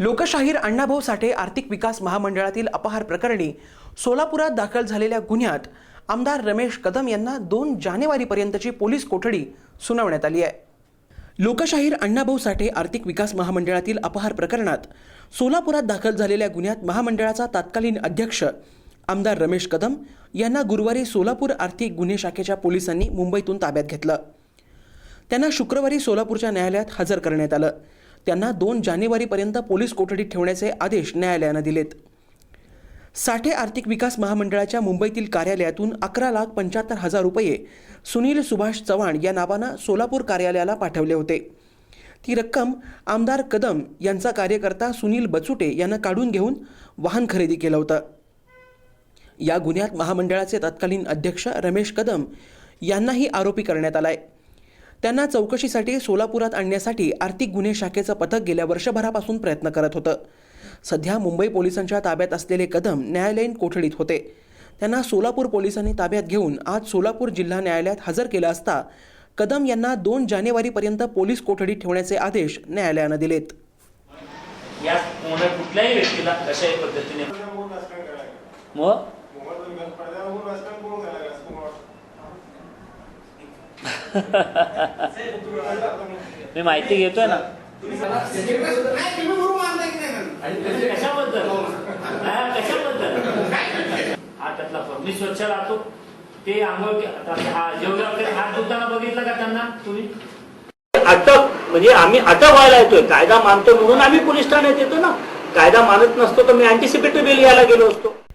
लोकशाहीर अण्णाभाऊ साठे आर्थिक विकास महामंडळातील अपहार प्रकरणी सोलापुरात दाखल झालेल्या गुन्ह्यात आमदार रमेश कदम यांना दोन जानेवारीपर्यंतची पोलीस कोठडी सुनावण्यात आली आहे. लोकशाहीर अण्णाभाऊ साठे आर्थिक विकास महामंडळातील अपहार प्रकरणात सोलापुरात दाखल झालेल्या गुन्ह्यात महामंडळाचा तत्कालीन अध्यक्ष आमदार रमेश कदम यांना गुरुवारी सोलापूर आर्थिक गुन्हे शाखेच्या पोलिसांनी मुंबईतून ताब्यात घेतलं. त्यांना शुक्रवारी सोलापूरच्या न्यायालयात हजर करण्यात आलं. त्यांना दोन जानेवारीपर्यंत पोलीस कोठडीत ठेवण्याचे आदेश न्यायालयानं दिलेत. साठे आर्थिक विकास महामंडळाच्या मुंबईतील कार्यालयातून अकरा लाख पंच्याहत्तर हजार रुपये सुनील सुभाष चव्हाण या नावानं सोलापूर कार्यालयाला पाठवले होते. ती रक्कम आमदार कदम यांचा कार्यकर्ता सुनील बचुटे यांना काढून घेऊन वाहन खरेदी केलं होतं. या गुन्ह्यात महामंडळाचे तत्कालीन अध्यक्ष रमेश कदम यांनाही आरोपी करण्यात आलाय. त्यांना चौकशीसाठी सोलापुरात आणण्यासाठी आर्थिक गुन्हे शाखेचं पथक गेल्या वर्षभरापासून प्रयत्न करत होतं. सध्या मुंबई पोलिसांच्या ताब्यात असलेले कदम न्यायालयीन कोठडीत होते. त्यांना सोलापूर पोलिसांनी ताब्यात घेऊन आज सोलापूर जिल्हा न्यायालयात हजर केलं असता कदम यांना दोन जानेवारीपर्यंत पोलीस कोठडीत ठेवण्याचे आदेश न्यायालयानं दिलेत. या कोणा कुठल्याही व्यक्तीला कशाही पद्धतीने मी माहिती घेतोय ना. कशाबद्दल हा, त्यातला. मी स्वच्छ राहतो. ते आंघोळ हा वगैरे हात धुताना बघितलं का त्यांना तुम्ही? अटक म्हणजे आम्ही अटक व्हायला येतोय. कायदा मानतो म्हणून आम्ही पोलीस ठाण्यात येतो ना. कायदा मानत नसतो तर मी अँटिसिपेटरी बेल यायला गेलो असतो.